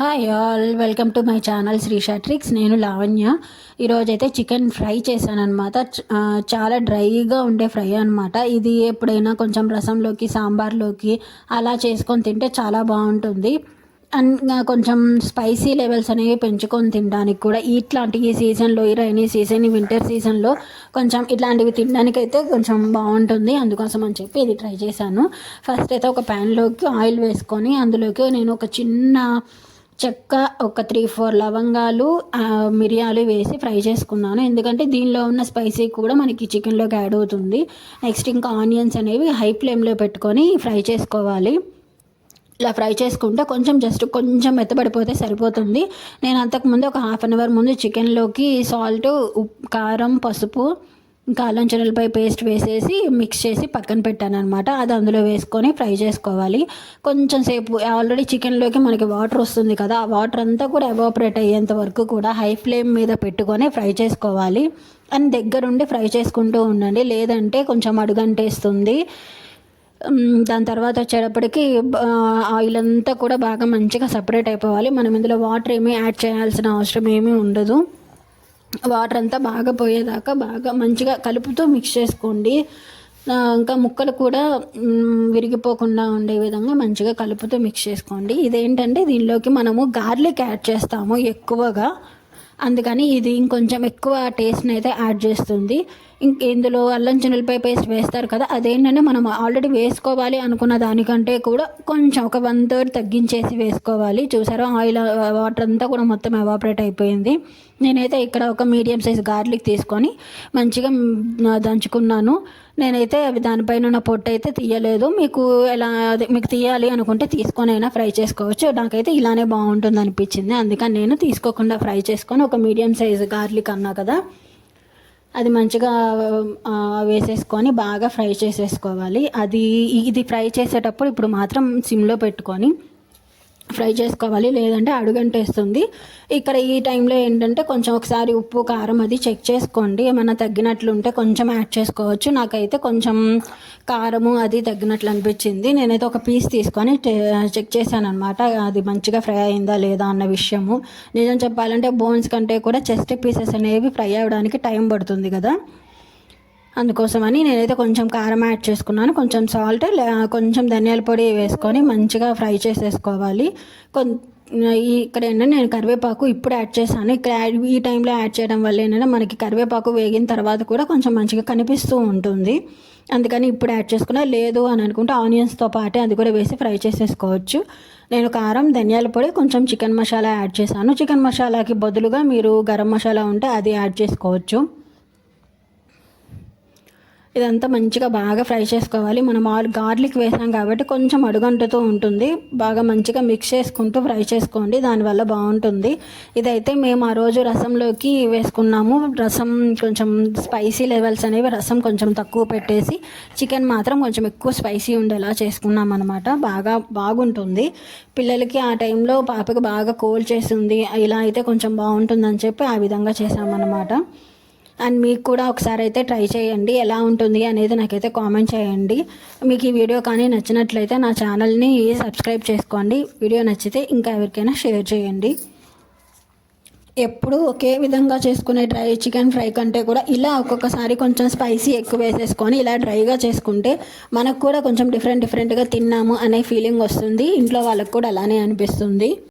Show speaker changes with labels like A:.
A: Hi all welcome to my channel Sri షాట్రిక్స్ నేను లావణ్య. ఈరోజైతే chicken fry చేశాను అనమాట చాలా డ్రైగా ఉండే ఫ్రై అనమాట ఇది ఎప్పుడైనా కొంచెం రసంలోకి సాంబార్లోకి అలా చేసుకొని తింటే చాలా బాగుంటుంది. అండ్ కొంచెం స్పైసీ లెవెల్స్ అనేవి పెంచుకొని తినడానికి కూడా ఇట్లాంటి ఈ సీజన్లో ఈ రైనీ సీజన్ ఈ వింటర్ సీజన్లో కొంచెం ఇట్లాంటివి తినడానికి అయితే కొంచెం బాగుంటుంది. అందుకోసం అని చెప్పి ఇది ట్రై చేశాను. ఫస్ట్ అయితే ఒక ప్యాన్లోకి ఆయిల్ వేసుకొని అందులోకి నేను ఒక చిన్న చెక్క ఒక త్రీ ఫోర్ లవంగాలు మిరియాలు వేసి ఫ్రై చేసుకున్నాను. ఎందుకంటే దీనిలో ఉన్న స్పైసీ కూడా మనకి చికెన్లోకి యాడ్ అవుతుంది. నెక్స్ట్ ఇంకా ఆనియన్స్ అనేవి హై ఫ్లేమ్లో పెట్టుకొని ఫ్రై చేసుకోవాలి. ఇలా ఫ్రై చేసుకుంటే కొంచెం జస్ట్ కొంచెం మెత్తబడిపోతే సరిపోతుంది. నేను అంతకుముందు ఒక హాఫ్ అన్ అవర్ ముందు చికెన్లోకి సాల్ట్ ఉప్ కారం పసుపు ఇంకా అల్లం చెరలపై పేస్ట్ వేసేసి మిక్స్ చేసి పక్కన పెట్టాను అనమాట అది అందులో వేసుకొని ఫ్రై చేసుకోవాలి. కొంచెం సేపు ఆల్రెడీ చికెన్లోకి మనకి వాటర్ వస్తుంది కదా ఆ వాటర్ అంతా కూడా ఎవాపరేట్ అయ్యేంత వరకు కూడా హై ఫ్లేమ్ మీద పెట్టుకొని ఫ్రై చేసుకోవాలి. అని దగ్గరుండి ఫ్రై చేసుకుంటూ ఉండండి. లేదంటే కొంచెం అడుగంటేస్తుంది. దాని తర్వాత వచ్చేటప్పటికి ఆయిల్ అంతా కూడా బాగా మంచిగా సపరేట్ అయిపోవాలి. మనం ఇందులో వాటర్ ఏమీ యాడ్ చేయాల్సిన అవసరం ఏమీ ఉండదు. వాటర్ అంతా బాగా పోయేదాకా బాగా మంచిగా కలుపుతూ మిక్స్ చేసుకోండి. ఇంకా ముక్కలు కూడా విరిగిపోకుండా ఉండే విధంగా మంచిగా కలుపుతూ మిక్స్ చేసుకోండి. ఇదేంటంటే దీనిలోకి మనము గార్లిక్ యాడ్ చేస్తాము ఎక్కువగా. అందుకని ఇది ఇంకొంచెం ఎక్కువ టేస్ట్ని అయితే యాడ్ చేస్తుంది. ఇంక ఇందులో అల్లం చిన్నలపై పేస్ట్ వేస్తారు కదా అదేంటంటే మనం ఆల్రెడీ వేసుకోవాలి అనుకున్న దానికంటే కూడా కొంచెం ఒక వన్ థర్డ్ తగ్గించేసి వేసుకోవాలి. చూసారా ఆయిల్ వాటర్ అంతా కూడా మొత్తం ఎవాపరేట్ అయిపోయింది. నేనైతే ఇక్కడ ఒక మీడియం సైజ్ గార్లిక్ తీసుకొని మంచిగా దంచుకున్నాను. నేనైతే అవి దానిపైన ఉన్న పొట్టు అయితే తీయలేదు. మీకు ఎలా మీకు తీయాలి అనుకుంటే తీసుకొని అయినా ఫ్రై చేసుకోవచ్చు. నాకైతే ఇలానే బాగుంటుంది అనిపించింది. అందుకని నేను తీసుకోకుండా ఫ్రై చేసుకొని ఒక మీడియం సైజ్ గార్లిక్ అన్నా కదా. అది మంచిగా వేసేసుకొని బాగా ఫ్రై చేసేసుకోవాలి. అది ఇది ఫ్రై చేసేటప్పుడు ఇప్పుడు మాత్రం సిమ్లో పెట్టుకొని ఫ్రై చేసుకోవాలి లేదంటే అడుగంటేస్తుంది. ఇక్కడ ఈ టైంలో ఏంటంటే కొంచెం ఒకసారి ఉప్పు కారం అది చెక్ చేసుకోండి. ఏమైనా తగ్గినట్లు ఉంటే కొంచెం యాడ్ చేసుకోవచ్చు. నాకైతే కొంచెం కారము అది తగ్గినట్లు అనిపించింది. నేనైతే ఒక పీస్ తీసుకొని చెక్ చేశాను అనమాట అది మంచిగా ఫ్రై అయిందా లేదా అన్న విషయము. నిజం చెప్పాలంటే బోన్స్ కంటే కూడా చెస్ట్ పీసెస్ అనేవి ఫ్రై అవ్వడానికి టైం పడుతుంది కదా. అందుకోసమని నేనైతే కొంచెం కారం యాడ్ చేసుకున్నాను. కొంచెం సాల్ట్ కొంచెం ధనియాల పొడి వేసుకొని మంచిగా ఫ్రై చేసేసుకోవాలి. కొం ఇక్కడ ఏంటంటే నేను కరివేపాకు ఇప్పుడు యాడ్ చేశాను. ఇక్కడ ఈ టైంలో యాడ్ చేయడం వల్ల ఏంటంటే మనకి కరివేపాకు వేగిన తర్వాత కూడా కొంచెం మంచిగా కనిపిస్తూ ఉంటుంది. అందుకని ఇప్పుడు యాడ్ చేసుకున్నా లేదు అని అనుకుంటే ఆనియన్స్తో పాటే అది కూడా వేసి ఫ్రై చేసేసుకోవచ్చు. నేను కారం ధనియాల పొడి కొంచెం చికెన్ మసాలా యాడ్ చేశాను. చికెన్ మసాలాకి బదులుగా మీరు గరం మసాలా ఉంటే అది యాడ్ చేసుకోవచ్చు. ఇదంతా మంచిగా బాగా ఫ్రై చేసుకోవాలి. మనం ఆల్ గార్లిక్ వేసాం కాబట్టి కొంచెం అడుగంటుతూ ఉంటుంది. బాగా మంచిగా మిక్స్ చేసుకుంటూ ఫ్రై చేసుకోండి. దానివల్ల బాగుంటుంది. ఇదైతే మేము ఆ రోజు రసంలోకి వేసుకున్నాము. రసం కొంచెం స్పైసీ లెవెల్స్ అనేవి రసం కొంచెం తక్కువ పెట్టేసి చికెన్ మాత్రం కొంచెం ఎక్కువ స్పైసీ ఉండేలా చేసుకున్నాం అనమాట బాగా బాగుంటుంది. పిల్లలకి ఆ టైంలో పాపకి బాగా కోల్డ్ చేసింది ఇలా అయితే కొంచెం బాగుంటుందని చెప్పి ఆ విధంగా చేసామన్నమాట అండ్ మీకు కూడా ఒకసారి అయితే ట్రై చేయండి. ఎలా ఉంటుంది అనేది నాకైతే కామెంట్ చేయండి. మీకు ఈ వీడియో కానీ నచ్చినట్లయితే నా ఛానల్ని సబ్స్క్రైబ్ చేసుకోండి. వీడియో నచ్చితే ఇంకా ఎవరికైనా షేర్ చేయండి. ఎప్పుడు ఒకే విధంగా చేసుకునే డ్రై చికెన్ ఫ్రై కంటే కూడా ఇలా ఒక్కొక్కసారి కొంచెం స్పైసీ ఎక్కువ వేసేసుకొని ఇలా డ్రైగా చేసుకుంటే మనకు కూడా కొంచెం డిఫరెంట్ డిఫరెంట్గా తిన్నాము అనే ఫీలింగ్ వస్తుంది. ఇంట్లో వాళ్ళకు కూడా అలానే అనిపిస్తుంది.